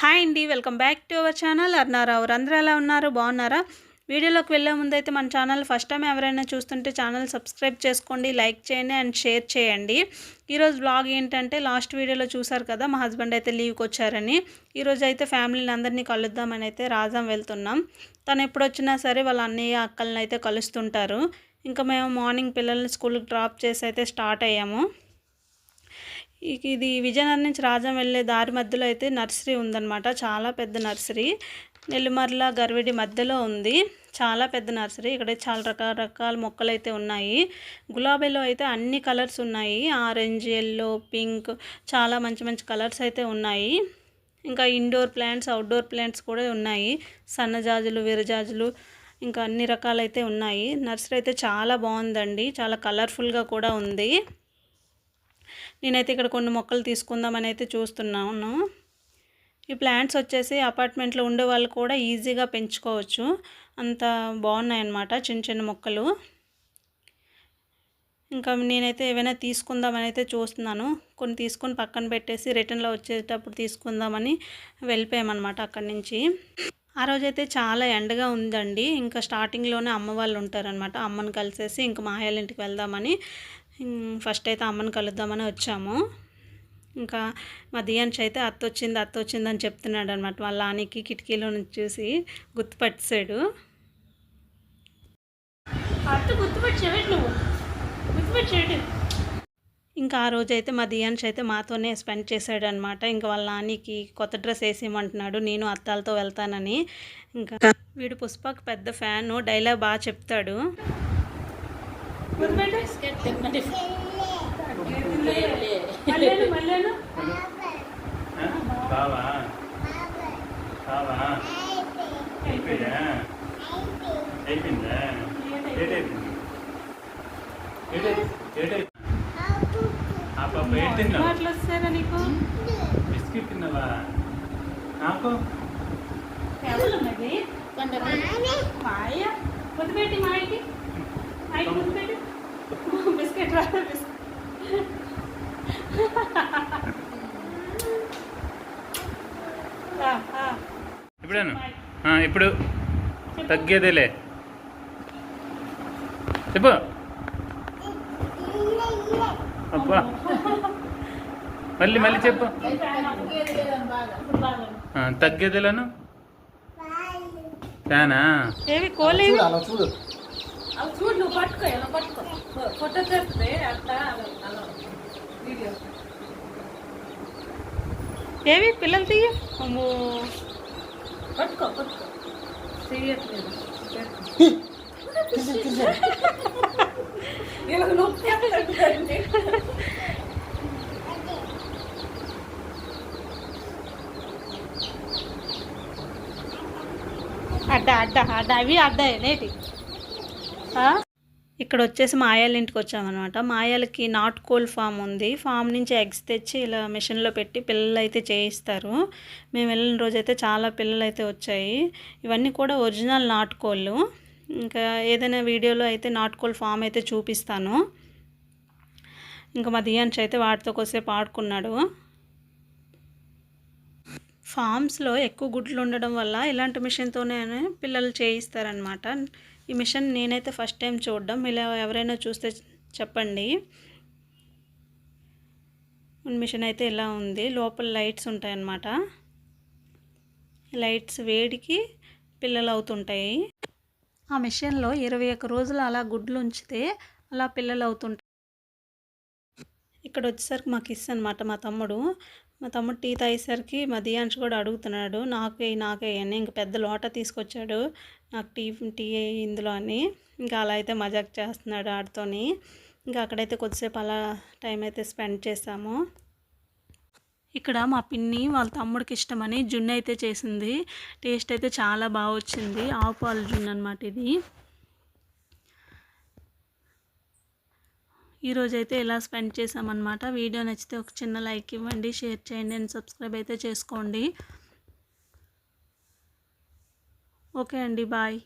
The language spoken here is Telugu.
హాయ్ అండి welcome back to our channel. అర్నారావు అందరూ ఎలా ఉన్నారు? బాగున్నారా? వీడియోలోకి వెళ్ళే ముందు అయితే మన ఛానల్ ఫస్ట్ టైం ఎవరైనా చూస్తుంటే ఛానల్ సబ్స్క్రైబ్ చేసుకోండి లైక్ చేయండి అండ్ షేర్ చేయండి. ఈరోజు బ్లాగ్ ఏంటంటే లాస్ట్ వీడియోలో చూసారు కదా మా హస్బెండ్ అయితే లీవ్కి వచ్చారని. ఈరోజు అయితే ఫ్యామిలీని అందరినీ కలుద్దామని అయితే రాజాం వెళ్తున్నాం. తను ఎప్పుడు వచ్చినా సరే వాళ్ళ అన్నయ్య అక్కల్ని అయితే కలుస్తుంటారు. ఇంకా మేము మార్నింగ్ పిల్లల్ని స్కూల్కి డ్రాప్ చేసి అయితే స్టార్ట్ అయ్యాము. ఇది విజయనగరం నుంచి రాజం వెళ్ళే దారి మధ్యలో అయితే నర్సరీ ఉందన్నమాట. చాలా పెద్ద నర్సరీ. నెల్లిమర్ల గర్విడి మధ్యలో ఉంది. చాలా పెద్ద నర్సరీ. ఇక్కడ చాలా రకరకాల మొక్కలు అయితే ఉన్నాయి. గులాబీలో అయితే అన్ని కలర్స్ ఉన్నాయి. ఆరెంజ్ ఎల్లో పింక్ చాలా మంచి మంచి కలర్స్ అయితే ఉన్నాయి. ఇంకా ఇండోర్ ప్లాంట్స్ అవుట్డోర్ ప్లాంట్స్ కూడా ఉన్నాయి. సన్నజాజులు విరజాజులు ఇంకా అన్ని రకాలైతే ఉన్నాయి. నర్సరీ అయితే చాలా బాగుందండి. చాలా కలర్ఫుల్గా కూడా ఉంది. నేనైతే ఇక్కడ కొన్ని మొక్కలు తీసుకుందామని అయితే చూస్తున్నాను. ఈ ప్లాంట్స్ వచ్చేసి అపార్ట్మెంట్లో ఉండే వాళ్ళు కూడా ఈజీగా పెంచుకోవచ్చు. అంత బాగున్నాయన్నమాట చిన్న చిన్న మొక్కలు. ఇంకా నేనైతే ఏవైనా తీసుకుందామని అయితే చూస్తున్నాను. కొన్ని తీసుకొని పక్కన పెట్టేసి రిటర్న్లో వచ్చేటప్పుడు తీసుకుందామని వెళ్ళిపోయామన్నమాట అక్కడి నుంచి. ఆ రోజైతే చాలా ఎండగా ఉందండి. ఇంకా స్టార్టింగ్లోనే అమ్మ వాళ్ళు ఉంటారనమాట అమ్మని కలిసేసి ఇంకా మాయాల ఇంటికి వెళ్దామని ఫస్ట్ అయితే అమ్మని కలుద్దామని వచ్చాము. ఇంకా మా దియాన్స్ అయితే అత్త వచ్చింది అత్త వచ్చింది అని చెప్తున్నాడు అనమాట వాళ్ళ ఆనికి కిటికీలో నుంచి చూసి గుర్తుపట్టేశాడు అత్త నువ్వు? గుర్తుపెట్టాడు ఇంకా ఆ రోజు అయితే మా దియాన్స్ అయితే మాతోనే స్పెండ్ చేశాడు అనమాట ఇంకా వాళ్ళ నానికి కొత్త డ్రెస్ వేసేయమంటున్నాడు నేను అత్తాలతో వెళ్తానని. ఇంకా వీడు పుష్పకు పెద్ద ఫ్యాన్ డైలాగ్ బాగా చెప్తాడు. బావా బావా అయిపోయా అయిపోయిందా? ఏటైపోయింది ఏటైపోయింది ఆ పాప ఏం తిన్నావు? అట్లా వస్తారా నీకు? బిస్కెట్ తిన్నావా? నాకు మాయ? మాయకి. మాయకి ఇప్పుడేను? ఇప్పుడు తగ్గేదేలే. చెప్పు. అబ్బా. మళ్ళీ మళ్ళీ చెప్పు. తగ్గేదేలను? ఫ్యానా? ఏవి కోలేవి అలా చూడు చూడు పట్టుకో ఎలా పట్టుకో. ఫోటో చేస్తుంది అట్లా అలా అలా వీడియో ఏవి పిల్లలు తీయ అమ్మో పట్టుకో పట్టుకో చేయట్లేదు వీళ్ళకి నొప్పి వస్తుందండి. అడ్డ అడ్డ అడ్డ అవి అడ్డ నేటి ఇక్కడ వచ్చేసి మాయాల ఇంటికి వచ్చామన్నమాట. మాయాలకి నాట్ కోల్ ఫామ్ ఉంది. ఫామ్ నుంచి ఎగ్స్ తెచ్చి ఇలా మిషన్లో పెట్టి పిల్లలు అయితే చేయిస్తారు. మేము వెళ్ళిన రోజైతే చాలా పిల్లలు అయితే వచ్చాయి. ఇవన్నీ కూడా ఒరిజినల్ నాట్ కోళ్ళు ఇంకా ఏదైనా వీడియోలో అయితే నాట్ కోల్ ఫామ్ అయితే చూపిస్తాను. ఇంకా మా దియాన్స్ అయితే వాటితో కొద్దిసేపు ఆడుకున్నాడు. ఫామ్స్లో ఎక్కువ గుడ్లు ఉండడం వల్ల ఇలాంటి మిషన్తోనే పిల్లలు చేయిస్తారనమాట ఈ మిషన్ నేనైతే ఫస్ట్ టైం చూడడం. ఇలా ఎవరైనా చూస్తే చెప్పండి. మిషన్ అయితే ఇలా ఉంది. లోపల లైట్స్ ఉంటాయన్నమాట. లైట్స్ వేడికి పిల్లలు అవుతుంటాయి. ఆ మిషన్లో ఇరవై ఒక్క రోజులు అలా గుడ్లు ఉంచితే అలా పిల్లలు అవుతుంటాయి. ఇక్కడ వచ్చేసరికి మాకు ఇస్ అనమాట మా తమ్ముడు. మా తమ్ముడు టీ తాగేసరికి మా దియాంశ్ కూడా అడుగుతున్నాడు నాకే నాకే అని. ఇంక పెద్ద లోట తీసుకొచ్చాడు నాకు టీ టీ ఇందులో అని. ఇంకా అలా అయితే మజాక్ చేస్తున్నాడు ఆడితోని. ఇంకా అక్కడైతే కొద్దిసేపు అలా టైం అయితే స్పెండ్ చేసాము ఇక్కడ మా పిన్ని వాళ్ళ తమ్ముడికి ఇష్టమని జున్ను అయితే చేసింది. టేస్ట్ అయితే చాలా బాగా వచ్చింది. ఆవు పాలు జున్ను అనమాట ఇది. ఈరోజు అయితే ఇలా స్పెండ్ చేసామన్నమాట వీడియో నచ్చితే ఒక చిన్న లైక్ ఇవ్వండి షేర్ చేయండి అండ్ సబ్స్క్రైబ్ అయితే చేసుకోండి. ఓకే అండి బాయ్.